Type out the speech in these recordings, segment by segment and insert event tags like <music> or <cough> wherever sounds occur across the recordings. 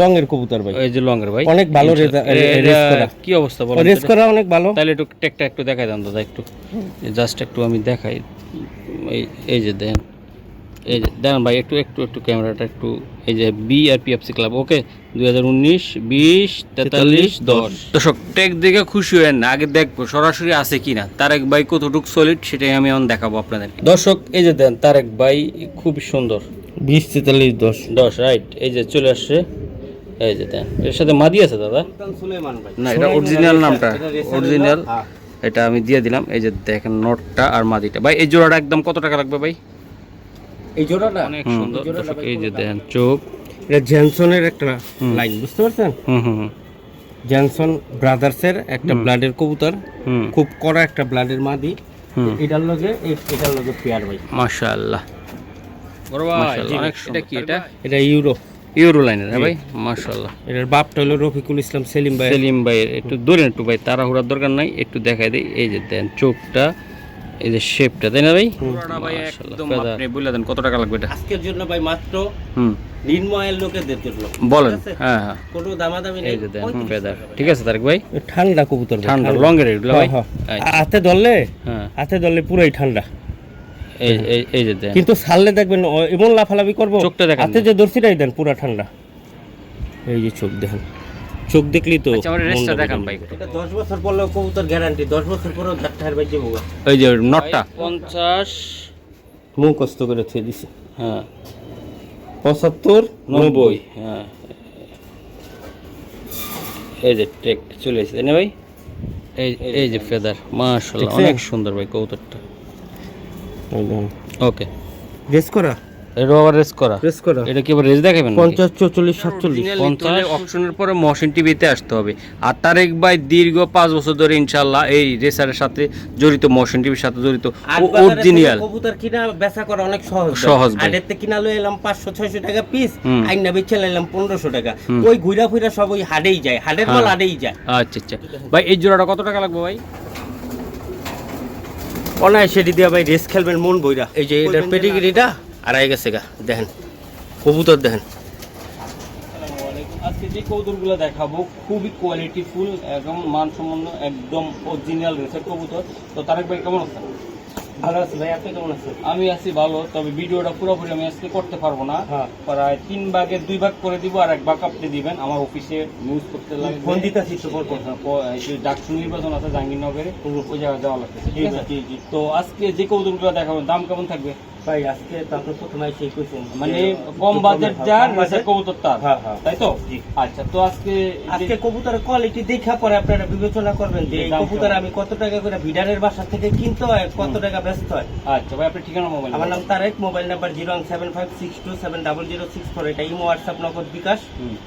Long এর কবুতর ভাই। এই যে লংয়ের ভাই। অনেক ভালো। কি অবস্থা বলেন? রেস করা অনেক ভালো। তাহলে একটু টেকটা একটু দেখাই দেন দাদা একটু। জাস্ট একটু আমি দেখাই। এই এই যে দেন। এই যে দেন ভাই একটু একটু একটু ক্যামেরাটা একটু এই যে B R PFC club okay? দুই হাজার উনিশ বিশ তেতাল্লিশ দশ। দর্শক টেক দেখে খুশি হয়েন না আগে দেখব সরাসরি আছে কিনা। তারেক ভাই কতটুক সলিড সেটাই আমি এখন দেখাবো আপনাদের দর্শক এই যে দেন তারেক ভাই খুব সুন্দর। বিশ তেতাল্লিশ দশ। দশ রাইট এই যে চলে আসছে। এই যে দেন এর সাথে মাদি আছে দাদা? না এটা অরিজিনাল নামটা অরিজিনাল। এটা আমি দিয়ে দিলাম। এই যে দেখেন নোটটা আর মাদিটা। ভাই এই জোড়াটা একদম কত টাকা লাগবে ভাই? এই জোড়াটা? অনেক সুন্দর। এই ভাই যে দেখেন চোখ। এটা জেনসনের একটা। লাইন বুঝতে পারছেন? হুম হুম হুম, জেনসন ব্রাদার্সের একটা ব্লাডের কবুতর হুম। খুব কড়া একটা ব্লাডের মাদি। হুম। এটার লগে এটার লগে পেয়ার ভাই। মাশাআল্লাহ। মাশাআল্লাহ অনেক এটা কি এটা? এটা ইউরো। ইউরো লাইনের হ্যাঁ ভাই? মাশাআল্লাহ। এটার বাপটা হলো রফিকুল ইসলাম সেলিম ভাই। সেলিম ভাই একটু ধরেন একটু ভাই তাড়াহুড়ার দরকার নাই একটু দেখাই দেই। এই যে দেন চোখটা এই যে শেপটা তাই না ভাই? মাশাআল্লাহ আপনি বলে দেন কত টাকা লাগবে এটা? আজকের জন্য ভাই মাত্র হুম। নির্ময়ের লোকেদের জন্য বলেন ঠিক আছে? হ্যাঁ হ্যাঁ। কোনো দামাদামি নেই। এই যে দেন ফেদার। ঠিক আছে তারেক ভাই? ঠান্ডা কবুতর ভাই, ঠান্ডা এগুলো ভাই? হ্যাঁ, হ্যাঁ। আচ্ছা, হাতে ধরলে? হ্যাঁ। হাতে ধরলে পুরাই ঠান্ডা। এই এই এই যে কিন্তু ছাড়লে দেখবেন এমন লাফালাফি করব। চোখটা দেখান হাতে যে দর্শিটাই দেন পুরা ঠান্ডা। এই যে চোখ দেখেন। চোখ দেখলি তো আচ্ছা রেস্টটা দেখান ভাই। এটা দশ বছর পরলেও কবুতর গ্যারান্টি দশ বছর পরেও ধার ভাই যাব। ওই যে নটটা। পঞ্চাশ। মুখ কষ্ট করে থুয়ে দিছে। হ্যাঁ। পঁচাত্তর নব্বই। হ্যাঁ। এই যে টেক চলে এসেছে। না ভাই এই এই যে ফেদার মাশাআল্লাহ? অনেক সুন্দর ভাই কৌতুকটা ওকে রেস করা? এটা আবার রেস করা। রেস করা? এটা কি আবার রেস দেখাবেন? পঞ্চাশ চল্লিশ সাতচল্লিশ। পঞ্চাশ? অপশনের পরে মহসিন টিভিতে আসতে হবে। আর তারেক ভাই দীর্ঘ পাঁচ বছর ধরে ইনশাল্লাহ এই রেসারের সাথে জড়িত মহসিন টিভির সাথে জড়িত। অরিজিনাল কবুতর কিনা বেচা করা অনেক সহজ। সহজ। আড়েতে কিনা লই এলাম পাঁচশো ছয়শো টাকা পিস। আইনা বেচে লাইলাম পনেরোশো টাকা। ওই ঘুরা ফুরা সব ওই হাডেই যায় হাডের মাল হ্যাঁ। হাডেই যায়। আচ্ছা আচ্ছা। ভাই এই জোড়াটা কত টাকা লাগবে ভাই? অনায় দিদি দিয়া ভাই রেস খেলবেন মন বইরা। এই যে এটার পেডিগ্রিটা আড়াই গেছে গা দেখেন। কবুতর দেখেন। আজকে যে কবুতরগুলো দেখাবো খুবই কোয়ালিটিফুল একদম মানসম্পন্ন একদম অরিজিনাল রেসের কবুতর। তো তারেক ভাই কেমন আছেন ভালো আছে ভাই আপনি কেমন আছেন? আমি আছি ভালো তবে ভিডিওটা পুরোপুরি আমি আজকে করতে পারব না। হ্যাঁ। প্রায় তিন ভাগে দুই ভাগ করে দিব আর এক ভাগ আপনি দিবেন। আমার অফিসে নিউজ করতে লাগবে। ফোন দিতেছি তো পর পর। হ্যাঁ, ডাকসু নির্বাচন আছে জাহাঙ্গীরনগরে ওই জায়গায় যাওয়া লাগতেছে ঠিক আছে? জি, জি। তো আজকে যে কবুতরগুলো দেখাবেন দাম কেমন থাকবে? ভাই আজকে তারপর প্রথমে সেই কইছেন মানে কম বাজেট যার কম কবুতর তার। হ্যাঁ, হ্যাঁ। তাই তো? আচ্ছা তো আজকে আজকে কবুতরের কোয়ালিটি দেখা পরে আপনারা বিবেচনা করবেন যে যে কবুতর আমি কত টাকা করে ভিডারের বাসা থেকে কিনতে হয় কত টাকা ব্যস্ত হয়। আচ্ছা ভাই আপনার ঠিকানা মোবাইল আমার নাম Tareq mobile number zero one seven five six two seven double zero six four এটা ইমো হোয়াটসঅ্যাপ নগদ বিকাশ।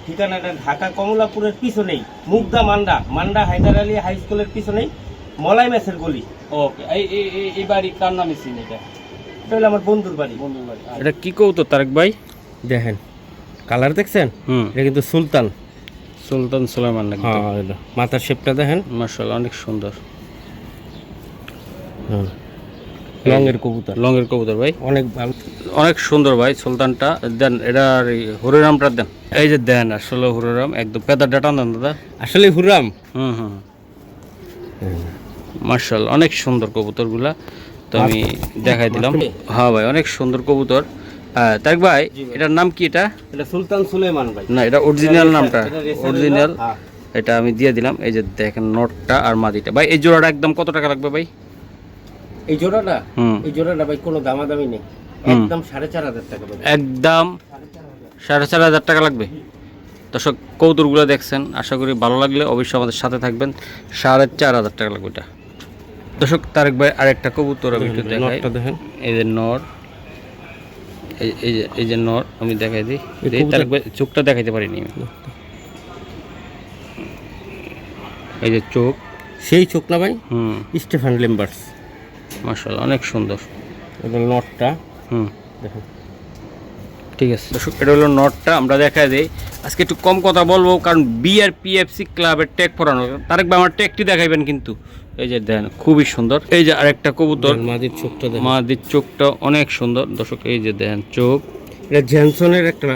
ঠিকানাটা ঢাকা কমলাপুরের পিছনেই মুগদা মান্ডা মান্ডা হায়দার আলী হাই স্কুলের পিছনেই মলাই মেসের গলি। ওকে এই বাড়ি কার নামে চিনি এটা? এটা হলো আমার বন্ধুর বাড়ি। বন্ধুর বাড়ি এটা কি তারেক ভাই? দেখেন কালার দেখছেন? হুম। এটা কিন্তু সুলতান। সুলতান সুলাইমান নাকি? হ্যাঁ এটা। মাথার শেপটা দেখেন। মার্শাল্লাহ অনেক সুন্দর। লং এর কবুতর। লংয়ের কবুতর ভাই। অনেক ভালো। অনেক সুন্দর ভাই সুলতানটা। দেন এটার হরিরামটা দেন। এই যে দেন আসলে হরিরাম একদম পেদার ডাটা দেন দাদা। আসলে হুরাম হুম হুম। মার্শাল অনেক সুন্দর কবুতরগুলা। তো আমি দেখাই দিলাম। হ্যাঁ ভাই অনেক সুন্দর কবুতর। তারেক ভাই এটার নাম কি এটা? এটা সুলতান সুলেমান ভাই। না এটা অরিজিনাল নামটা। অরিজিনাল হ্যাঁ। এটা আমি দিয়ে দিলাম। এই যে দেখেন নটটা আর মাদিটা। ভাই এই জোড়াটা একদম কত টাকা লাগবে ভাই? এই জোড়াটা? এই জোড়াটা ভাই কোনো দামাদামি নেই। একদম সাড়ে চার হাজার টাকা একদম সাড়ে চার হাজার টাকা লাগবে। দর্শক কৌতুরগুলো দেখছেন। আশা করি ভালো লাগলে অবশ্যই আমাদের সাথে থাকবেন। সাড়ে চার হাজার টাকা লাগবে এটা দর্শক তারেক ভাই আরেকটা কবুতর আমি একটু দেখাই। দেখেন। এই যে নর এই যে এই যে নর আমি দেখাই দিই। তারেক ভাই চোখটা দেখাইতে পারিনি। এই যে চোখ। সেই চোখ না ভাই? হুম। স্টেফান লেম্বার্স। মার্শাল অনেক সুন্দর। এটা নটটা হুম। দেখেন। ঠিক আছে দর্শক এটা হলো নটটা আমরা দেখা দিই। আজকে একটু কম কথা বলব কারণ বিআর পিএফসি ক্লাবের ট্যাগ পরানো। তারেক ভাই আমার ট্যাগটি দেখাইবেন কিন্তু। এই যে দেন খুবই সুন্দর। এই যে আরেকটা কবুতর। মাদির চোখটা মাদির চোখটা অনেক সুন্দর। দর্শক এই যে দেন চোখ। এটা জেনসনের একটা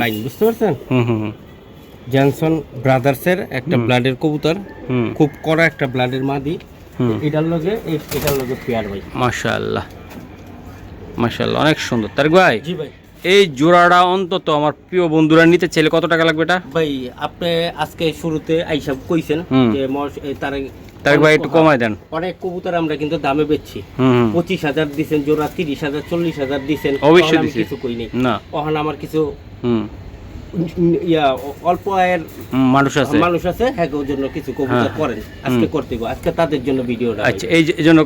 লাইন বুঝতে পারছেন? হুম হুম। জনসন ব্রাদার্সের একটা ব্লাডের কবুতর। খুব কড়া একটা ব্লাডের মাদি। এটার লগে এটার লগে পেয়ার ভাই। মাশাআল্লাহ। মাশাআল্লাহ অনেক সুন্দর। তারেক ভাই? জি ভাই। এই জোড়াটা অন্তত আমার প্রিয় বন্ধুরা নিতে চাইলে কত টাকা লাগবে এটা? ভাই আপনি আজকে শুরুতে আইসব কইছেন যে তার তারেক ভাই একটু কমায় দেন। অনেক কবুতর আমরা কিন্তু দামে বেচছি। পঁচিশ হাজার দিচ্ছেন জোড়া তিরিশ হাজার চল্লিশ হাজার দিচ্ছেন অবশ্যই। কিছু কই নেই না। ওখানে আমার কিছু হুম। ইয়া অল্প আয়ের মানুষ আছে। মানুষ আছে হ্যাঁ জন্য কিছু কবুতর হ্যাঁ। করেন। আজকে করতে আজকে তাদের জন্য ভিডিওটা আচ্ছা এই জন্য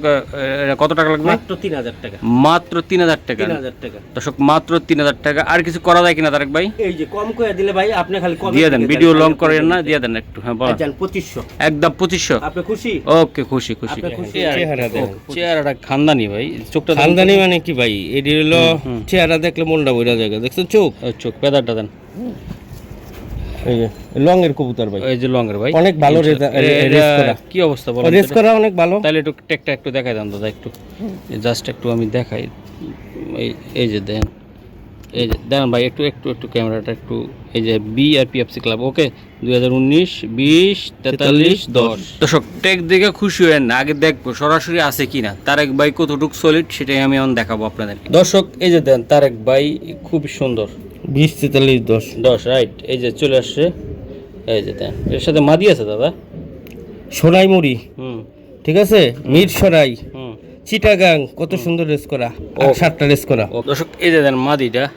কত টাকা লাগবে? মাত্র তিন হাজার টাকা। মাত্র তিন হাজার টাকা। তিন হাজার টাকা। দর্শক মাত্র তিন হাজার টাকা। আর কিছু করা যায় কিনা তারেক ভাই? এই যে কম করে দিলে ভাই আপনি খালি কম দিয়ে দেন ভিডিও লং করেন না দিয়ে দেন একটু হ্যাঁ বলেন। পঁচিশশো। একদম পঁচিশশো। আপনি খুশি? ওকে খুশি খুশি। চেহারাটা খানদানি ভাই। চোখটা দেন। খানদানি মানে কি ভাই? এটি হলো। চেহারা দেখলে মনটা বইরা জায়গা। দেখছেন চোখ? চোখ পেদারটা দেন। এই যে লং এর কবুতর ভাই। এই যে লং এর ভাই। অনেক ভালো রেজা- এটা- রে- এটা রেস করা। কি অবস্থা বলেন? রেস করা অনেক ভালো। তাহলে একটু টেকটা একটু দেখাই দেন দাদা একটু। জাস্ট একটু আমি দেখাই। এই এই যে দেন। এই যে দেন ভাই একটু একটু একটু ক্যামেরাটা একটু এই যে B R PFC club okay? দুই হাজার উনিশ বিশ তেতাল্লিশ দশ। দর্শক টেক দেখে খুশি হয়েন না আগে দেখব সরাসরি আছে কি না তারেক ভাই কতটুকু সলিড সেটাই আমি এখন দেখাবো আপনাদের দর্শক এই যে দেন তারেক ভাই খুব সুন্দর। বিশ তেতাল্লিশ দশ। দশ রাইট এই যে চলে আসছে। এই যে দেন। এর সাথে মাদি আছে দাদা? সোনাই মুড়ি হুম। ঠিক আছে? মির সরাই চিটাগাং। কত সুন্দর রেস করা। ও। সাতটা রেস করা। ও। দর্শক এই যে দেন মাদিটা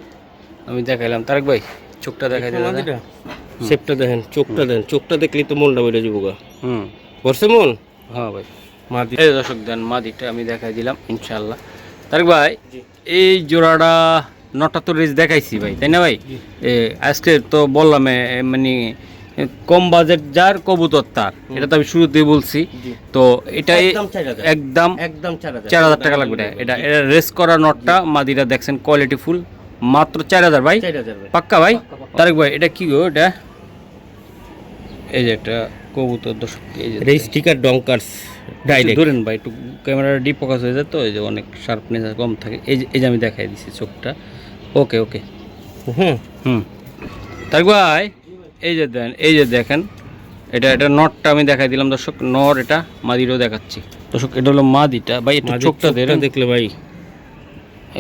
আমি দেখাইলাম। তারেক ভাই চোখটা দেখাই দিলাম মাদিটা? শেপটা দেখেন চোখটা দেখেন চোখটা দেখলেই তো মনটা বেড়ে যাব গা হুম। বসে মন? হ্যাঁ ভাই। মাদি। এই দর্শক দেন মাদিটা আমি দেখাই দিলাম ইনশাল্লাহ তারেক ভাই এই জোড়াটা নটা তো রেস দেখাইছি ভাই তাই না ভাই? আজকে তো বললাম মানে কম বাজেট যার কবুতর তার। এটা তো আমি শুরুতেই বলছি। তো এটা একদম একদম একদম চার হাজার। টাকা লাগবে এটা। এটা রেস করা নটটা মাদিরা দেখছেন কোয়ালিটি ফুল মাত্র চার হাজার ভাই। পাক্কা ভাই। তারেক ভাই এটা কি গো এটা? এই যে একটা কবুতর দর্শক এই যে স্টিকার ডঙ্কার্স ডাইরেক্ট ধরেন ভাই একটু ক্যামেরা ডিপ ফোকাস হয়ে যায় তো এই যে অনেক শার্পনেস কম থাকে। এই যে এই যে আমি দেখাই দিছি চোখটা। ওকে ওকে হুম। হুম। তারেক ভাই এই যে দেন এই যে দেখেন এটা এটা নটটা আমি দেখাই দিলাম দর্শক নর এটা মাদিরও দেখাচ্ছি। দর্শক এটা হলো মাদিটা ভাই একটু চোখটা দেন দেখলে ভাই।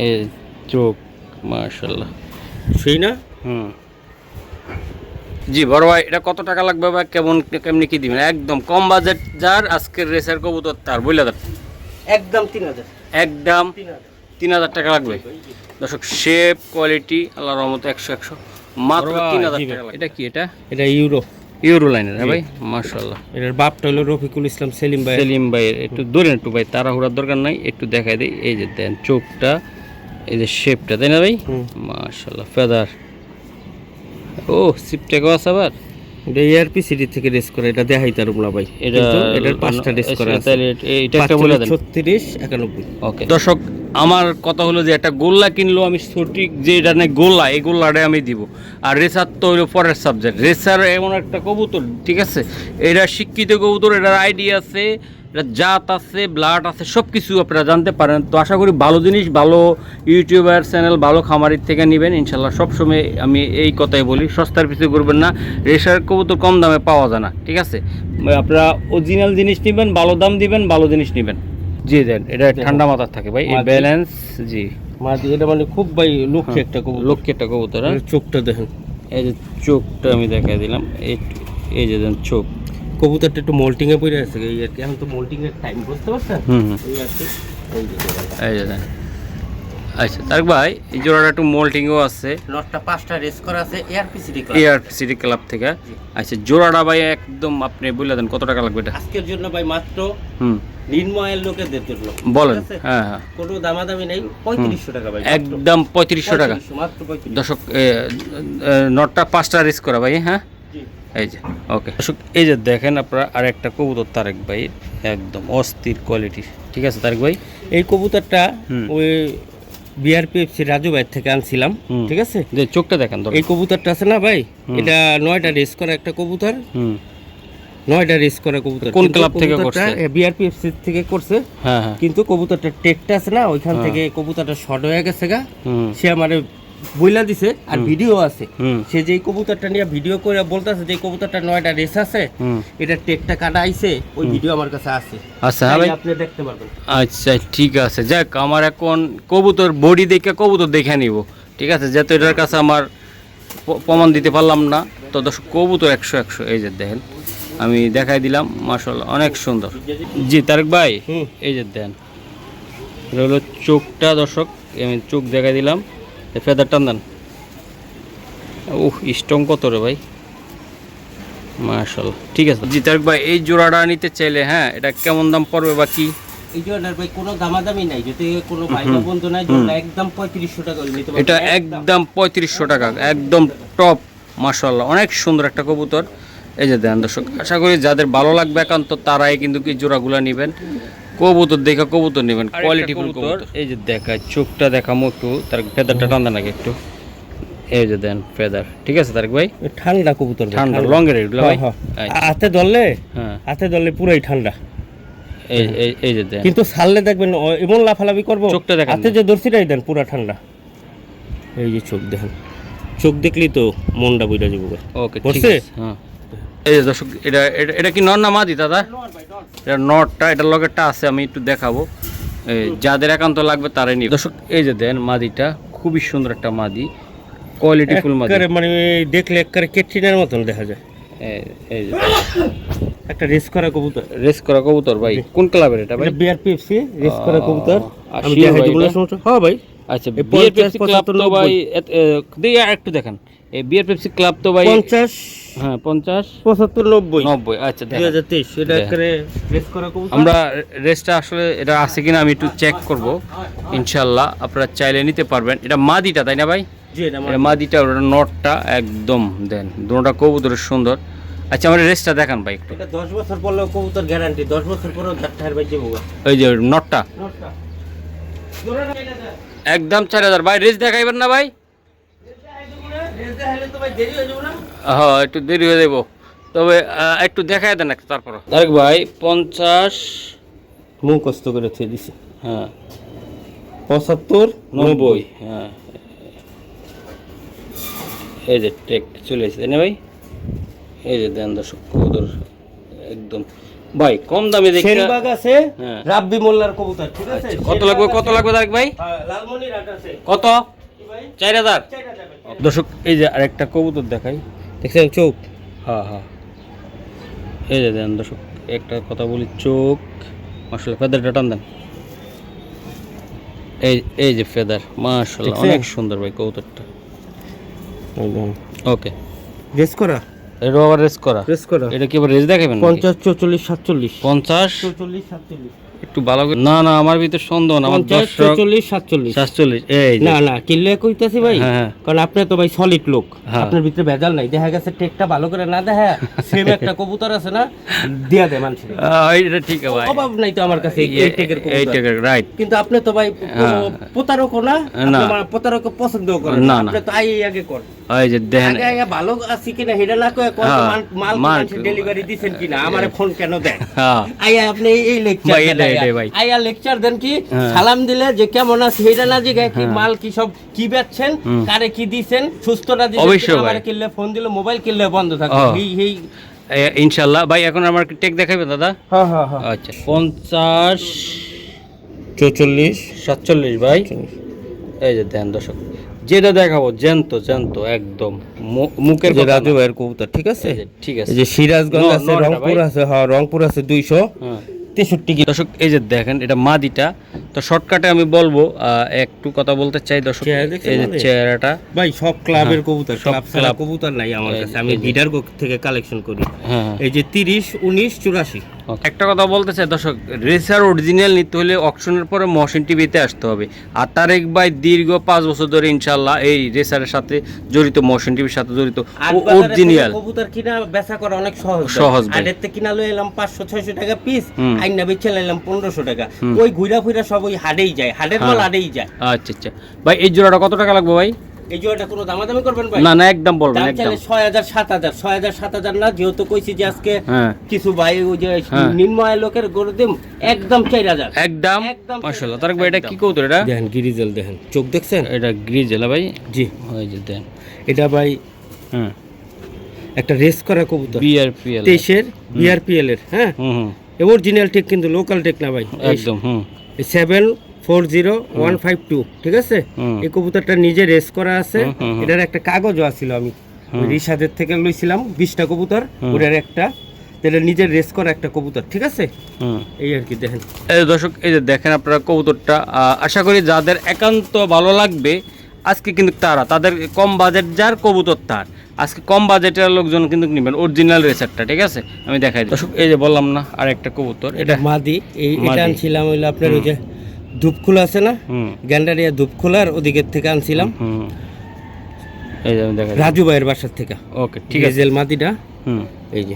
এই চোখ মাশাল্লাহ সেই না? হুম। জি বড় ভাই এটা কত টাকা লাগবে বা কেমন কেমনি কি দিবেন? একদম কম বাজেট যার আজকের রেসের কবুতর তার বুঝলে একদম তিন হাজার। একদম তিন হাজার। তিন হাজার টাকা লাগবে। দর্শক শেপ কোয়ালিটি আল্লাহ রহমত একশো একশো। মাত্র তিন হাজার টাকা এটা কি এটা? এটা ইউরো। ইউরো লাইনের হ্যাঁ ভাই? মাশাল্লাহ এটার বাপটা হলো রফিকুল ইসলাম সেলিম ভাই। সেলিম ভাইয়ের একটু ধরেন একটু ভাই তাড়াহুড়ার দরকার নাই একটু দেখাই দিই। এই যে দেন চোখটা এই যে শেপটা তাই না ভাই। মাশাল্লাহ ফেদার ও সিপটাকেও আছে আবার? এটা এআরপি সিটি থেকে রেস করে এটা দেখাই তার ভাই। এটা এটার পাঁচটা রেস করা আছে। এটা একটা বলে দেন। ছত্রিশ একানব্বই। ওকে দর্শক আমার কথা হলো যে একটা গোল্লা কিনলো আমি সঠিক যে এটা নেই গোল্লা এই গোল্লাটা আমি দিব। আর রেসার তো হলো পরের সাবজেক্ট রেসার এমন একটা কবুতর ঠিক আছে? এটা শিক্ষিত কবুতর এটার আইডিয়া আছে এটা জাত আছে ব্লাড আছে সব কিছু আপনারা জানতে পারেন। তো আশা করি ভালো জিনিস ভালো ইউটিউবার চ্যানেল ভালো খামারির থেকে নেবেন। ইনশাল্লাহ সবসময় আমি এই কথাই বলি সস্তার পিছু করবেন না। রেসার কবুতর কম দামে পাওয়া যায় না ঠিক আছে? আপনারা অরিজিনাল জিনিস নেবেন ভালো দাম দিবেন ভালো জিনিস নেবেন। জি দেন এটা ঠান্ডা মাথার থাকে ভাই মাঝি। ব্যালেন্স জি। মাদি এটা মানে খুব ভাই লক্ষ্যে একটা কবুতর। লক্ষ্যে একটা কবুতর হ্যাঁ? চোখটা দেখেন। এই যে চোখটা আমি দেখাই দিলাম এই এই যে দেন চোখ। কবুতরটা একটু মোল্টিং এ পড়ে আছে এই আর কি। এখন তো মোল্টিং এর টাইম বুঝতে পারছেন? এই আর কি যে আচ্ছা তারক ভাই এই জোড়াটা একটু মোল্টিংও আছে। নটটা পাঁচটা রেস করা আছে ARP city air city club থেকে। আচ্ছা জোড়াটা ভাই একদম আপনি বলে দেন কত টাকা লাগবে এটা? আজকের জন্য ভাই মাত্র হুম। নির্ময়ের লোকেদের জন্য বলেন হ্যাঁ হ্যাঁ। কোনো দামাদামি নেই পঁয়ত্রিশশো টাকা ভাই একদম পঁয়ত্রিশশো টাকা। মাত্র এ, নটটা পাঁচটা রিস করা ভাই হ্যাঁ। এই যে ওকে দর্শক এই যে দেখেন আপনারা আর একটা কবুতর তারেক ভাই একদম অস্থির কোয়ালিটি ঠিক আছে তারেক ভাই? এই কবুতরটা ওই বিআরপিএফসি রাজু ভাই থেকে আনছিলাম ঠিক আছে? যে চোখটা দেখেন। এই কবুতরটা আছে না ভাই? এটা নয়টা রেস করা একটা কবুতর। হুম। নয়টা রেস করা কবুতর। কোন ক্লাব থেকে করছে? বিআরপিএফসি থেকে করছে। কিন্তু কবুতরটা টেকটা আছে না ওইখান হ্যাঁ। থেকে কবুতরটা শর্ট হয়ে গেছে গা। সে আমারে বইলা দিছে আর ভিডিও আছে। হুম। সে যেই কবুতরটা নিয়ে ভিডিও করে বলতেছে যে কবুতরটা নয়টা রেস আছে এটা টেকটা কাটা আইছে ওই ভিডিও আমার কাছে আছে। আচ্ছা আপনি দেখতে পারবেন। আচ্ছা ঠিক আছে। যাক আমার এখন কবুতর বডি দেখে কবুতর দেখে নিব। ঠিক আছে যেহেতু এটার কাছে আমার প্রমাণ দিতে পারলাম না তো দর্শক কবুতর একশো একশো এই যে দেখেন আমি দেখাই দিলাম মার্শাল্লাহ অনেক সুন্দর। জি তারেক ভাই। এই যে দেন এটা হলো চোখটা দর্শক আমি চোখ দেখাই দিলাম। ফেদার টান দেন। উহ স্ট্রং কত রে ভাই? মার্শাল্লাহ ঠিক আছে। জি তারেক ভাই এই জোড়াটা নিতে চাইলে হ্যাঁ এটা কেমন দাম পড়বে বা কি? এই জন্য ভাই কোনো দামাদামি নাই যদি কোনো ভাই বন্ধু নাই একদম পঁয়ত্রিশশো টাকা এটা একদম পঁয়ত্রিশশো টাকা একদম টপ মার্শাল্লাহ অনেক সুন্দর একটা কবুতর। এই যে দেন দর্শক আশা করি যাদের ভালো লাগবে একান্ত তারাই কিন্তু কি জোড়াগুলা নেবেন। কবুতর দেখা কবুতর নেবেন কোয়ালিটি কবুতর এই যে দেখায় চোখটা দেখামো একটু তার ফেদারটা টান্দা নাকি একটু। এই যে দেন ফেদার ঠিক আছে তারেক ভাই? ঠান্ডা কবুতর ঠান্ডা। লঙ্গের এগুলো ভাই? হাতে ধরলে? হ্যাঁ। হাতে ধরলে পুরাই ঠান্ডা। এই এই- এই যে দেন। কিন্তু ছাড়লে দেখবেন এমন লাফালাফি করব চোখটা দেখান হাতে যে দর্শিটাই দেন পুরা ঠান্ডা। এই যে চোখ দেখেন। চোখ দেখলেই তো মনটা বইটা যাব। ওকে ঠিক আছে হ্যাঁ। এই দর্শক এটা এটা- কি নর না মাদি দাদা? এটা নটটা এটা লগেরটা আছে আমি একটু দেখাবো। এই যাদের একান্ত লাগবে তারাই নিয়ে দর্শক এই যে দেন মাদিটা খুবই সুন্দর একটা মাদি কোয়ালিটি ফুল মাদি মানে দেখলে একবারে কেট্রিনার মতন দেখা যায়। এই- একটা রেস করা কবুতর। রেস করা কবুতর ভাই। কোন ক্লাবের এটা ভাই? বিআরপিএফসি রেস করা কবুতর। আমি দেখাই দিব? হ্যাঁ ভাই। আচ্ছা বিয়ার 50, পেপসি ক্লাব তো ভাই আর একটু দেখান। এই বিয়ার পেপসি ক্লাব তো ভাই পঞ্চাশ? হ্যাঁ পঞ্চাশ। পঁচাত্তর নব্বই। নব্বই আচ্ছা দুই দেখান হাজার তেইশ এটা দেখ। রেস করা কবুতর। আমরা রেসটা আসলে এটা আছে কিনা আমি একটু চেক করব ইনশাল্লাহ আপনারা চাইলে নিতে পারবেন। এটা মাদিটা তাই না ভাই? জি এটা এটা মাদিটা ওটা নটটা একদম দেন। দুটোটা কবুতরের সুন্দর। আচ্ছা আমার রেসটা দেখান ভাই একটু। এটা দশ বছর পরলেও কবুতর গ্যারান্টি দশ বছর পরেও ঠার ওই যে নটটা। একদম চার হাজার। ভাই রেস দেখাইবেন না ভাই? হ্যাঁ একটু দেরি হয়ে দেবো তবে একটু দেখাই দেন একটা তারপর তারেক ভাই পঞ্চাশ। মুখ কষ্ট করে থুয়ে দিছে। হ্যাঁ। পঁচাত্তর নব্বই। হ্যাঁ। এই যে টেক চলে এসেছে না ভাই? এই যে দেন দর্শক একদম ভাই কম দামে দেখে সেনবাগ আছে হ্যাঁ। রাব্বি মোল্লার কবুতর ঠিক আছে? আচ্ছা, কত লাগবে কত লাগবে তারেক ভাই? হ্যাঁ, লালমনিরহাট আছে। কত? চার হাজার। দর্শক এই যে আরেকটা কবুতর দেখাই। দেখছেন চোখ? হ্যাঁ হ্যাঁ। এই যে দেন দর্শক একটা কথা বলি চোখ। মাসাল্লাহ ফেদারটা টান দেন। এই এই যে ফেদার দেখছেন? অনেক সুন্দর ভাই কবুতরটা। ওকে। রেস করা? এটা আবার রেস করা? রেস করা। এটা কি আবার রেস দেখাবেন নাকি? পঞ্চাশ চৌচল্লিশ সাতচল্লিশ। পঞ্চাশ? চৌচল্লিশ সাতচল্লিশ। একটু ভালো করে না না আমার ভিতর সন্দেহ না আমার দর্শক চৌচল্লিশ সাতচল্লিশ। সাতচল্লিশ এই না না কিনলে কইতাছি ভাই হ্যাঁ, হ্যাঁ। কারণ আপনি তো ভাই সলিড লোক। হ্যাঁ। আপনার ভিতরে ভেজাল নাই। দেখা গেছে টেকটা ভালো করে না দেখা সেম একটা <laughs> কবুতর আছে না দিয়া দেয় মানুষের। এটা ঠিক ভাই। অভাব নাই তো আমার কাছে এই- এই টেকের এই রাইট কিন্তু আপনি তো ভাই। প্রতারক না না। প্রতারক পছন্দ করেন না। আপনি তো আই আগে কর। ওই যে দেখেন আগে ভালো আছে কিনা হেডা না কয়ে হ্যাঁ, মাল মাল- ডেলিভারি দিছেন কিনা? আমারে ফোন কেন দেন আইয়া আপনি এই- এই লেকচার ভাই। আইয়া লেকচার দেন কি হ্যাঁ। সালাম দিলে যে কেমন আছে সেটা না জিগায় কি মাল কি সব কি বেচছেন কারে কি দিছেন সুস্থটা দিছেন। কিনলে ফোন দিলে মোবাইল কিনলে বন্ধ থাকে এই ইনশাল্লাহ ভাই এখন আমার টেক দেখাবে দাদা? হ্যাঁ হ্যাঁ হ্যাঁ। আচ্ছা পঞ্চাশ চৌচল্লিশ সাতচল্লিশ ভাই। এই যে দেন দর্শক। যেটা দেখাবো জ্যান্ত জ্যান্ত একদম। মুখের যে রাজু। ভাইয়ের কবুতর ঠিক আছে? ঠিক আছে। যে সিরাজগঞ্জ আছে রংপুর আছে হ্যাঁ রংপুর আছে দুইশো। হ্যাঁ তেষট্টি দর্শক এই যে দেখেন এটা মাদিটা। তো শর্টকাটে আমি বলব একটু কথা বলতে চাই দর্শক এই যে চেহারাটা। ভাই সব ক্লাবের কবুতর সব ক্লাব কবুতর নাই আমার কাছে। আমি বিডার থেকে কালেকশন করি। হ্যাঁ হ্যাঁ। এই যে তিরিশ উনিশ চুরাশি. একটা কথা বলতে চাই দর্শক রেসার অরিজিনাল নিতে হলে অকশনের পরে মহসিন টিভিতে আসতে হবে। আর তারেক ভাই দীর্ঘ পাঁচ বছর ধরে ইনশাল্লাহ এই রেসারের সাথে জড়িত মহসিন টিভির সাথে জড়িত। অরিজিনাল কবুতর কিনা বেচা করা অনেক সহজ। সহজ থেকে কিনা লই এলাম পাঁচশো ছয়শো টাকা পিস। আইনা বেচে লাইলাম পনেরোশো টাকা। ওই ঘুরা ফুরা সব ওই হাডেই যায় হাডের মাল হ্যাঁ। হাডেই যায়। আচ্ছা আচ্ছা। ভাই এই জোড়াটা কত টাকা লাগবে ভাই? এই জোড়াটা কোনো দামাদামি করবেন ভাই? না না একদম বলবেন দাম একদম। ছয় হাজার সাত হাজার ছয় হাজার সাত হাজার না যেহেতু কইছি যে আজকে হ্যাঁ। কিছু ভাই ওই যে হ্যাঁ। নিম্নয় লোকের গরু দিম একদম চার হাজার। একদম? একদম মাশাআল্লাহ। তারক ভাই এটা কি কবুতর এটা? দেখেন গিরিজেল দেখেন। চোখ দেখছেন? এটা গ্রিজেলা ভাই? জি। ওই যে দেন। এটা ভাই হুম। একটা রেস করা কবুতর। বিআরপিএল তেইশের বিআরপিএল এর হ্যাঁ? হুম হুম। অরিজিনাল টেক কিন্তু লোকাল টেক না ভাই। একদম হুম। Seven four zero one five two ঠিক আছে? এই কবুতরটা নিজে রেস করা আছে। এটার একটা কাগজও আছিল আমি। রিসাদের থেকে লইছিলাম বিশটা কবুতর ওটার একটা। এটা নিজের রেস করা একটা কবুতর ঠিক আছে? এই আর কি দেখেন। এই দর্শক এই যে দেখেন আপনারা কবুতরটা আশা করি যাদের একান্ত ভালো লাগবে আজকে কিন্তু তারা তাদের কম বাজেট যার কবুতর তার। আজকে কম বাজেটের লোকজন কিন্তু নেবেন অরিজিনাল রেসারটা ঠিক আছে? আমি দেখাই। দর্শক এই যে বললাম না আর একটা কবুতর এটা মাদি এই এটা আনছিলাম হইল আপনার ওই যে ধূপখোলা আছে না? গ্যান্ডারিয়া ধূপখোলার ওদিকের থেকে আনছিলাম। এই যে আমি দেখাই রাজু ভাইয়ের বাসার থেকে। ওকে ঠিক আছে। মাদিটা হুম। এই যে।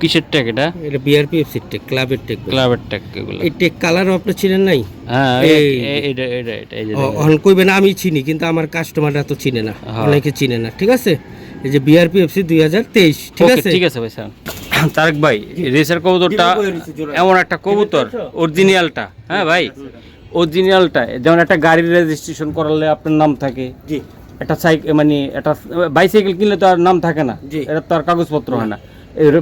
কিসের ট্যাগ এটা? এটা বিআরপিএফসি টেক ক্লাবের টেক ক্লাবের ট্যাগ এগুলো। এই টেক কালারও আপনি চিনেন নাই? হ্যাঁ এইটা এই যে অন কইবেন আমি চিনি কিন্তু আমার কাস্টমাররা তো চিনে না। হ্যাঁ। অনেকে চিনে না ঠিক আছে? এই যে দুই হাজার তেইশ ঠিক আছে? ঠিক আছে ভাই স্যার। <coughs> তারেক ভাই রেসার কবুতরটা? এমন একটা কবুতর অরিজিনালটা হ্যাঁ ভাই? অরিজিনালটা যেমন একটা গাড়ির রেজিস্ট্রেশন করালে আপনার নাম থাকে। জি। একটা সাইকেল মানে একটা বাইসাইকেল কিনলে তো আর নাম থাকে না। এটা তো আর কাগজপত্র হয় না।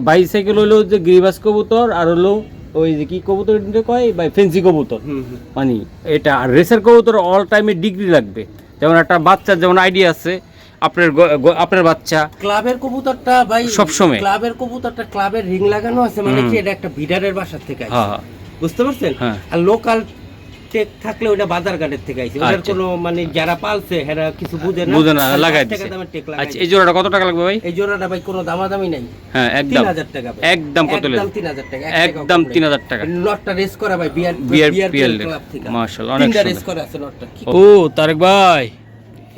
বাইসাইকেল হলো যে গিরিবাস কবুতর আর হলো ওই যে কি কবুতর কয়? বা ফেন্সি কবুতর। মানে এটা আর রেসের কবুতর অল টাইমে ডিগ্রি লাগবে। যেমন একটা বাচ্চার যেমন আইডিয়া আছে আপনার আপনার বাচ্চা। ক্লাবের কবুতরটা ভাই সবসময়। ক্লাবের কবুতরটা ক্লাবের রিং লাগানো আছে মানে কি এটা একটা বিডারের বাসার থেকে। হ্যাঁ হ্যাঁ। বুঝতে পারছেন? হ্যাঁ। আর লোকাল টেক থাকলে ওটা বাজার ঘাটের থেকে আইছে। ওটার আচ্ছা। কোনো মানে যারা পালছে এরা কিছু বুঝে না। বুঝে না লাগাই দিছে। আচ্ছা এই জোড়াটা কত টাকা লাগবে ভাই? এই জোড়াটা ভাই কোনো দামাদামি নাই। হ্যাঁ একদম। হাজার টাকা একদম কত একদম লেগে তিন হাজার টাকা একদম টাকাও কম তিন নেই। হাজার টাকা। লটটা রেস করা ভাই বিআর বিআর পিএল ক্লাব থেকে। মাশাআল্লাহ অনেক রেস করা আছে লটটা। ও তারেক ভাই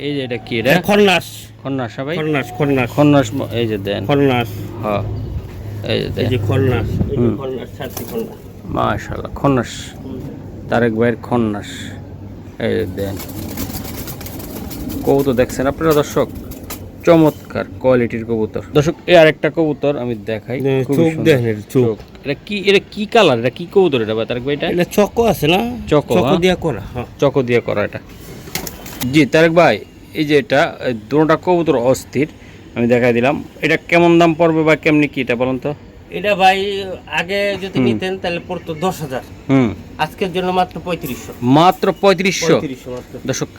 এই যে এটা কি এটা খন্নাস। খন্নাস ভাই? খন্নাস খন্নাস। খন্নাস এই যে দেন। খন্নাস। হ্যাঁ এই যে এই যে খন্নাস। এই যে খন্নাস ছাড়ছি খন্নাস। মাশাআল্লাহ খন্নাস। তারেক ভাইয়ের খন্নাস। এই দেন। কবুতর দেখছেন আপনারা দর্শক? চমৎকার কোয়ালিটির কবুতর। দর্শক এই আরেকটা কবুতর আমি দেখাই। চোখ দেখেন চোখ। এটা কি এটা কি কালার? এটা কি কবুতর এটা ভাই তারেক ভাই এটা এটা চকো আছে না? চকো, চকো হ্যাঁ? দিয়া করা হ্যাঁ। চকো দিয়ে করা এটা। জি তারেক ভাই এই যে এটা দুটোটা কবুতর অস্থির। আমি দেখাই দিলাম। এটা কেমন দাম পড়বে বা কেমনি কি এটা বলুন তো? এটা ভাই আগে যদি নিতেন তাহলে পড়তো দশ হাজার। হুম। আজকের জন্য মাত্র পঁয়ত্রিশশো। মাত্র পঁয়ত্রিশশো? দর্শক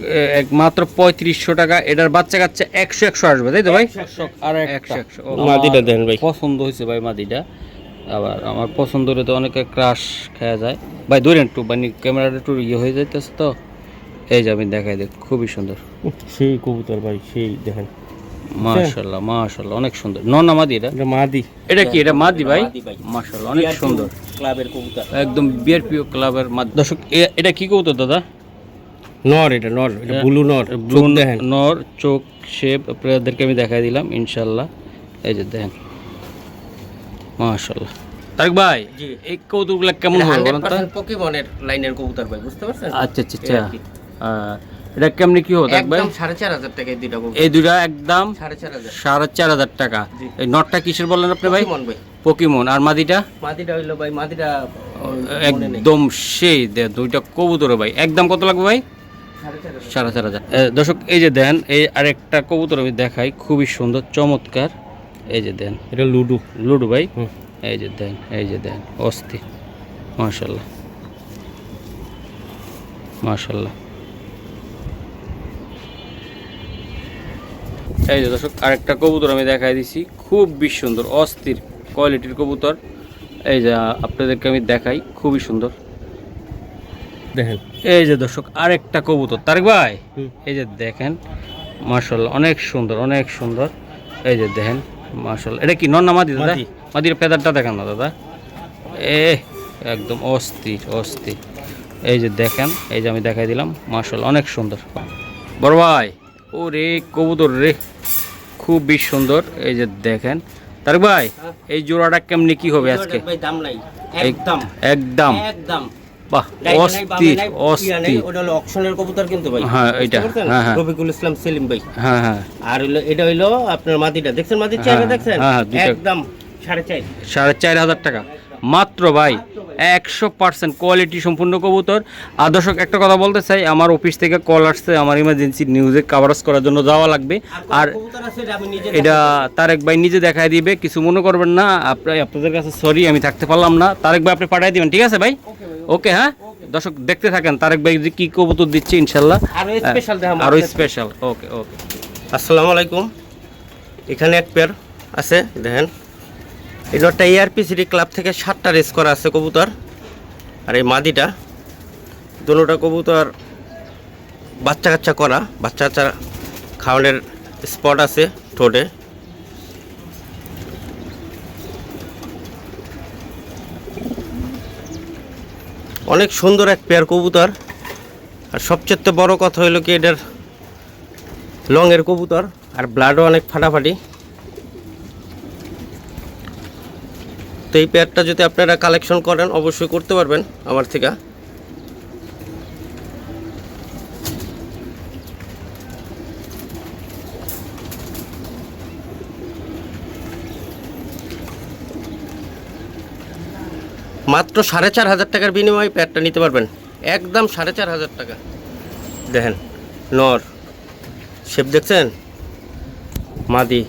এক মাত্র পঁয়ত্রিশশো টাকা। এটার বাচ্চা কাচ্চা একশো একশো আসবে তাই তো ভাই? আর একশো একশো। মাদিটা দেন ভাই। পছন্দ হয়েছে ভাই মাদিটা। আবার আমার পছন্দ হলে তো অনেকে ক্রাশ খাওয়া যায়। ভাই ধরেন একটু মানে ক্যামেরাটা একটু ইয়ে হয়ে যাইতেছে তো। এই যে আমি দেখাই দেখ খুবই সুন্দর। সেই কবুতর ভাই সেই দেখেন। মাশাল্লাহ মাশাল্লাহ অনেক সুন্দর। নন মাদি এটা? এটা মাদি। এটা কি এটা মাদি ভাই। মাশাল্লাহ অনেক সুন্দর। ক্লাবের কবুতর। একদম বিআরপিও ক্লাবের মাদি দর্শক এটা কি কবুতর দাদা? নর এটা নর। এটা ব্লু নর। ব্লু নর চোখ শেপ আপনাদেরকে আমি দেখাই দিলাম ইনশাল্লাহ এই যে দেখেন। মাশাল্লাহ তারেক ভাই জি। এই কবুতরগুলো কেমন বলুন তো? পকিমনের লাইনের কবুতর ভাই বুঝতে পারছেন? আচ্ছা আচ্ছা আচ্ছা। এটা কেমনি কি ভাই একদম সাড়ে চার হাজার দুইটা এই দুটা একদম সাড়ে চার হাজার। সাড়ে চার হাজার টাকা। এই নটটা কিসের বললেন আপনি ভাই? পকিমন ভাই। পকিমন আর মাদিটা? মাদিটা হইল ভাই মাদিটা একদম সেই দে দুইটা কবুতর ভাই। একদম কত লাগবে ভাই? সাড়ে চার হাজার। দর্শক এই যে দেন এই আরেকটা কবুতর আমি দেখাই খুবই সুন্দর চমৎকার। এই যে দেন এটা লুডু লুডু ভাই। এই যে দেন এই যে দেন অস্থি। মাশাল্লাহ মাশাল্লাহ এই যে দর্শক আরেকটা কবুতর আমি দেখাই দিছি। খুব বেশ সুন্দর অস্থির কোয়ালিটির কবুতর। এই যে আপনাদেরকে আমি দেখাই খুবই সুন্দর। দেখেন। এই যে দর্শক আরেকটা কবুতর। তারেক ভাই এই যে দেখেন মার্শাল্লাহ অনেক সুন্দর অনেক সুন্দর। এই যে দেখেন মার্শাল্লাহ এটা কি নন্না মাদি দাদা? মাদি। মাদির পেদারটা দেখেন না দাদা। এ একদম অস্থির অস্থির। এই যে দেখেন এই যে আমি দেখাই দিলাম মার্শাল্লাহ অনেক সুন্দর। বড় ভাই ও রে কবুতর রে। খুবই সুন্দর এই যে দেখেন। তারেক ভাই এই জোড়াটা কেমনি কি হবে আজকে? একদম একদম। একদম। বাহ অস্থির ওটা হলো অকশনের কবুতর কিন্তু ভাই। হ্যাঁ, হ্যাঁ, হ্যাঁ। রফিকুল ইসলাম সেলিম ভাই। হ্যাঁ হ্যাঁ। আর হইল এটা হইল আপনার মাদিটা। দেখছেন মাদির হ্যাঁ, চেহারা দেখছেন? দুইটা- একদম সাড়ে চার। সাড়ে চার হাজার টাকা। মাত্র ভাই একশো পার্সেন্ট কোয়ালিটি সম্পূর্ণ কবুতর। আর দর্শক একটা কথা বলতে চাই আমার অফিস থেকে কল আসছে আমার ইমার্জেন্সি নিউজে কাভারেজ করার জন্য যাওয়া লাগবে। আর এটা তারেক ভাই নিজে দেখায় দিবে কিছু মনে করবেন না আপনার আপনাদের কাছে সরি আমি থাকতে পারলাম না। তারেক ভাই আপনি পাঠিয়ে দিবেন ঠিক আছে ভাই? ওকে হ্যাঁ? দর্শক দেখতে থাকেন তারেক ভাই যে কি কবুতর দিচ্ছে ইনশাল্লাহ। আরও স্পেশাল আরও স্পেশাল ওকে ওকে আসসালামু আলাইকুম। এখানে এক পেয়ার আছে দেখেন। এটা একটা এআরপি সিটি ক্লাব থেকে সাতটা রেস করা আছে কবুতর। আর এই মাদিটা, দুটোটা কবুতর বাচ্চা কাচ্চা করা, বাচ্চা কাচ্চা খাওয়ানোর স্পট আছে ঠোঁটে। অনেক সুন্দর এক পেয়ার কবুতর। আর সবচেয়ে বড় কথা হইল কি এটার লংয়ের কবুতর, আর ব্লাডও অনেক ফাটাফাটি। তো এই পেয়ারটা যদি আপনারা কালেকশন করেন, অবশ্যই করতে পারবেন আমার থেকে। মাত্র সাড়ে চার হাজার টাকার বিনিময়ে পেয়ারটা নিতে পারবেন। একদম সাড়ে চার হাজার টাকা। দেখেন, নর। শেপ দেখছেন? মাদি।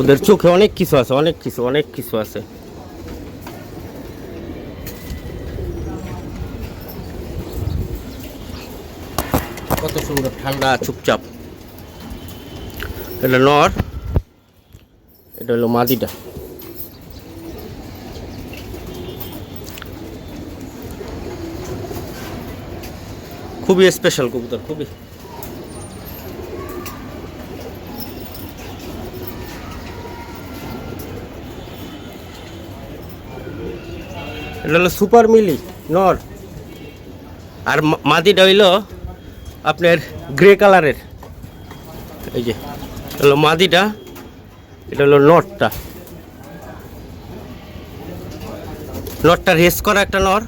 ওদের চোখে অনেক কিছু আছে, অনেক কিছু অনেক কিছু আছে। কত সুন্দর ঠান্ডা, চুপচাপ। এটা নর, এটা হলো মাদিটা। খুবই স্পেশাল কবুতর, খুবই। এটা হলো সুপার মিলি, নর। আর মাদিটা হইল আপনার গ্রে কালারের। এই যে হলো মাদিটা এটা হলো নটটা নটটা রেস করা একটা নর।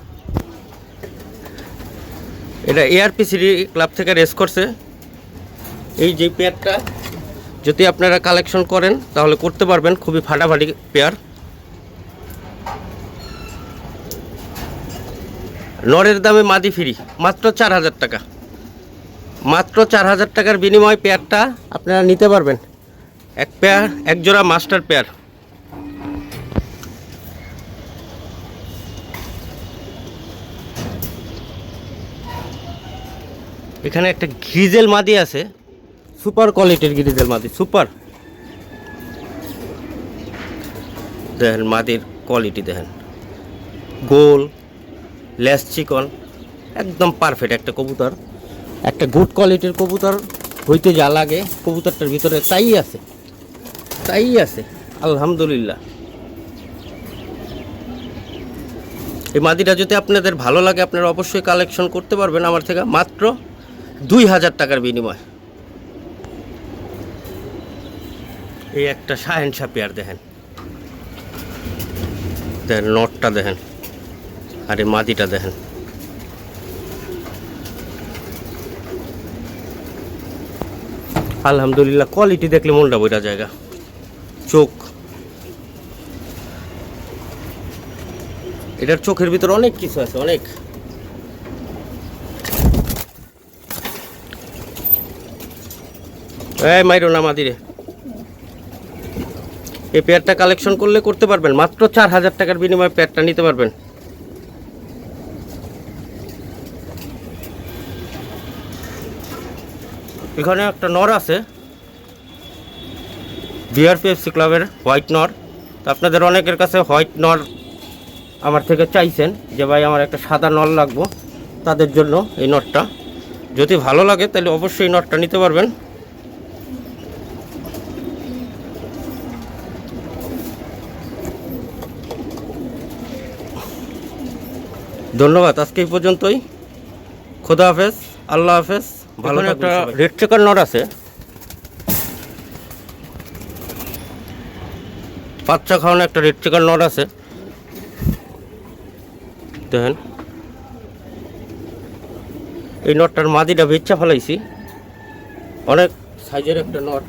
এটা এআরপি সিটি ক্লাব থেকে রেস করছে। এই যে পেয়ারটা যদি আপনারা কালেকশন করেন, তাহলে করতে পারবেন। খুবই ফাটাফাটি পেয়ার। নরের দামে মাদি ফ্রি, মাত্র চার হাজার টাকা। মাত্র চার হাজার টাকার বিনিময়ে পেয়ারটা আপনারা নিতে পারবেন। এক পেয়ার, এক জোড়া মাস্টার পেয়ার। এখানে একটা গ্রিজেল মাদি আছে, সুপার কোয়ালিটির গ্রিজেল মাদি, সুপার। দেখেন মাদির কোয়ালিটি দেখেন। গোল লেস চিকন, একদম পারফেক্ট একটা কবুতর। একটা গুড কোয়ালিটির কবুতর হইতে যা লাগে, কবুতরটার ভিতরে তাই আছে তাই আছে, আলহামদুলিল্লাহ। এই মাদিটা যদি আপনাদের ভালো লাগে, আপনারা অবশ্যই কালেকশন করতে পারবেন আমার থেকে মাত্র দুই হাজার টাকার বিনিময়। এই একটা শাহেন পেয়ার দেখেন। দেখেন নটটা দেখেন। আর এই মাদিটা দেখেন। আলহামদুলিল্লাহ কোয়ালিটি দেখলে মনটা বইটা জায়গা চোখ। এটার চোখের ভিতর অনেক কিছু আছে, অনেক। মাইরো না মাদিরে। এই পেয়ারটা কালেকশন করলে করতে পারবেন, মাত্র চার হাজার টাকার বিনিময়ে পেয়ারটা নিতে পারবেন। এখানে একটা নর আছে। বিআরপিএফসি ক্লাবের হোয়াইট নর। তো আপনাদের অনেকের কাছে হোয়াইট নর আমার থেকে চাইছেন যে ভাই আমার একটা সাদা নল লাগবো তাদের জন্য এই নটটা যদি ভালো লাগে তাহলে অবশ্যই নটটা নিতে পারবেন। ধন্যবাদ, আজকে এই পর্যন্তই। খোদা হাফেজ, আল্লাহ হাফেজ। ভালো একটা রেড চেকার নট আছে। বাচ্চা খাওয়ানো একটা রেড চিকেন নট আছে। দেখেন। এই নটটার মাদিটা বেচ্চা ফেলাইছি। অনেক সাইজের একটা নট।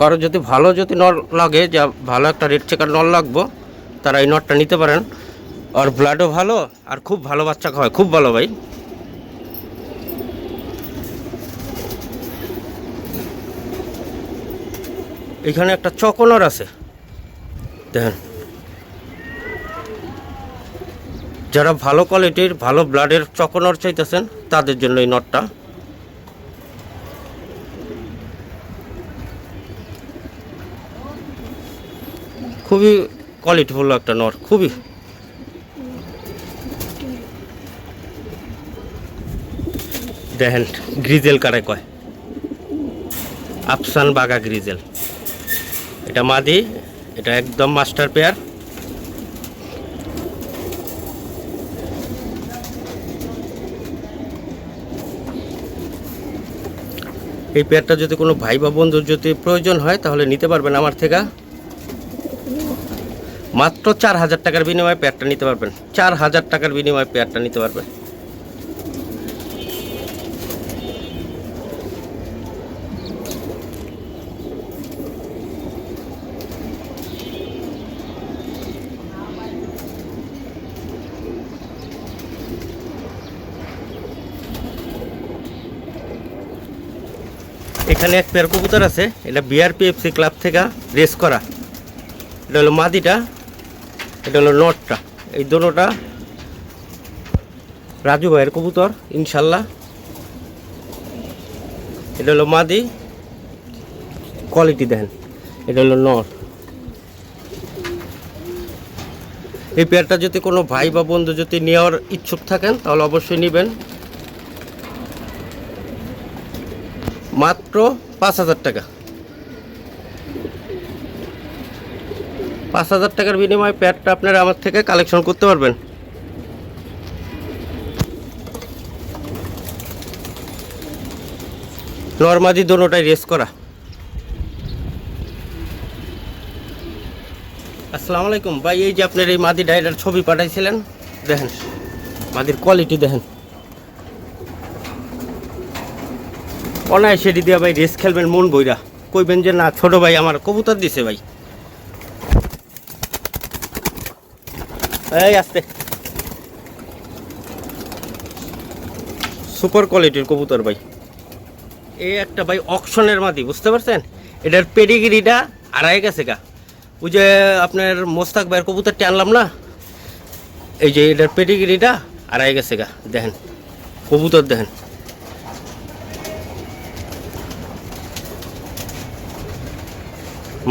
কারও যদি ভালো যদি নল লাগে যা ভালো একটা রেড চেকার নল লাগবো তারা এই নটটা নিতে পারেন। আর ব্লাডও ভালো আর খুব ভালো বাচ্চা খাওয়ায়। খুব ভালো ভাই। এখানে একটা চকনর আছে। দেখেন। যারা ভালো কোয়ালিটির, ভালো ব্লাডের চকনর চাইতেছেন, তাদের জন্য এই নটটা। খুবই কোয়ালিটি কোয়ালিটিফুল একটা নট, খুবই। দেখেন, গ্রিজেল কারে কয়? আফসান বাগা গ্রিজেল। এটা মাদি, এটা একদম মাস্টার পেয়ার। এই পেয়ারটা যদি কোনো ভাই বা বন্ধুর যদি প্রয়োজন হয়, তাহলে নিতে পারবেন আমার থেকে। মাত্র চার হাজার টাকার বিনিময়ে পেয়ারটা নিতে পারবেন। চার হাজার টাকার বিনিময়ে পেয়ারটা নিতে পারবেন। এখানে এক পেয়ার কবুতর আছে, এটা বিআরপিএফসি ক্লাব থেকে রেস করা। এটা হলো মাদিটা, এটা হলো নটটা। এই দুটোটা রাজু ভাইয়ের কবুতর, ইনশাল্লাহ। এটা হলো মাদি। কোয়ালিটি দেখেন, এটা হলো নট। এই পেয়ারটা যদি কোনো ভাই বা বন্ধু যদি নেওয়ার ইচ্ছুক থাকেন, তাহলে অবশ্যই নেবেন। মাত্র পাঁচ হাজার টাকা। পাঁচ হাজার টাকার বিনিময়ে প্যাডটা আপনারা আমার থেকে কালেকশন করতে পারবেন। নর্মাদি দোনোটাই রেস করা। আসসালামু আলাইকুম। ভাই, এই যে আপনার এই মাদি ডাইটার ছবি পাঠাইছিলেন, দেখেন, মাদির কোয়ালিটি দেখেন। অনায়াসে দিয়া ভাই, রেস খেলবেন, মন বইরা। কইবেন যে, না, ছোট ভাই, আমার কবুতর দিছে ভাই। এই, আসতে। সুপার কোয়ালিটির কবুতর ভাই। এই একটা ভাই অকশনের মাদি, বুঝতে পারছেন? এটার পেডিগিরিটা আড়াই গেছে গা। ওই যে আপনার মোস্তাক ভাইয়ের কবুতরটা আনলাম না? এই যে, এটার পেডিগিরিটা আড়াই গেছে গা, দেখেন। কবুতর দেখেন।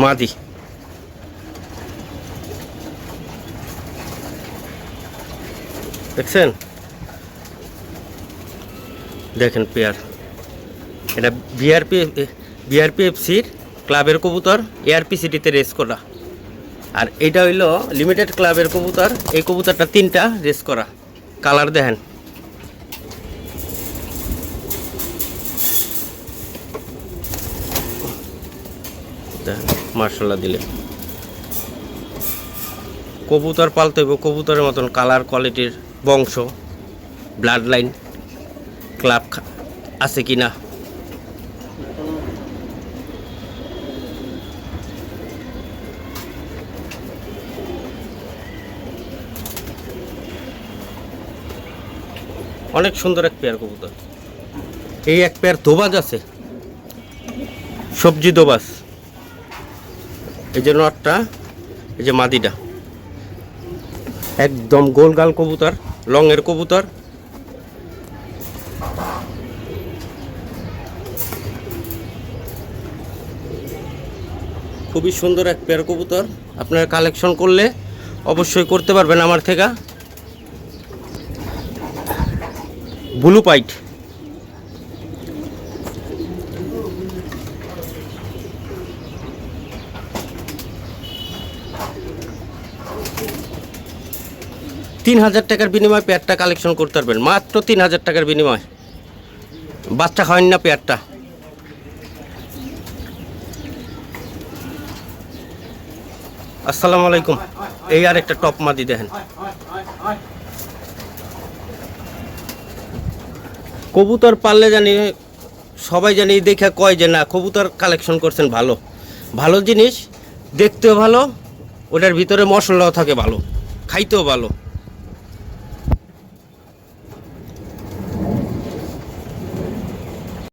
মাদি। দেখছেন? দেখেন পেয়ার। এটা বিআরপি বিআরপিএফসির ক্লাবের কবুতর এআরপি সিটিতে রেস করা। আর এটা হইল লিমিটেড ক্লাবের কবুতর, এই কবুতরটা তিনটা রেস করা। কালার দেখেন। দেখেন। মার্শাল্লাহ দিলে। কবুতর পালতে হবে কবুতরের মতন কালার কোয়ালিটির বংশ ব্লাড লাইন ক্লাব আছে কি না? অনেক সুন্দর এক পেয়ার কবুতর। এই এক পেয়ার দোবাজ আছে। সবজি দোবাজ এই যে নটটা, এই যে মাদিটা। একদম গোলগাল কবুতর, লংয়ের কবুতর। খুবই সুন্দর এক পেয়ার কবুতর। আপনারা কালেকশন করলে অবশ্যই করতে পারবেন আমার থেকে। ব্লু পাইট তিন হাজার টাকার বিনিময়ে পেয়ারটা কালেকশন করতে পারবেন। মাত্র তিন হাজার টাকার বিনিময়। বাচ্চা খাওয়েন না পেয়ারটা। আসসালামু আলাইকুম। এই আর একটা টপ মাদি দেখেন। কবুতর পারলে জানি সবাই জানি দেখে কয় যে না, কবুতর কালেকশন করছেন ভালো। ভালো জিনিস, দেখতেও ভালো, ওটার ভিতরে মশলাও থাকে ভালো, খাইতেও ভালো।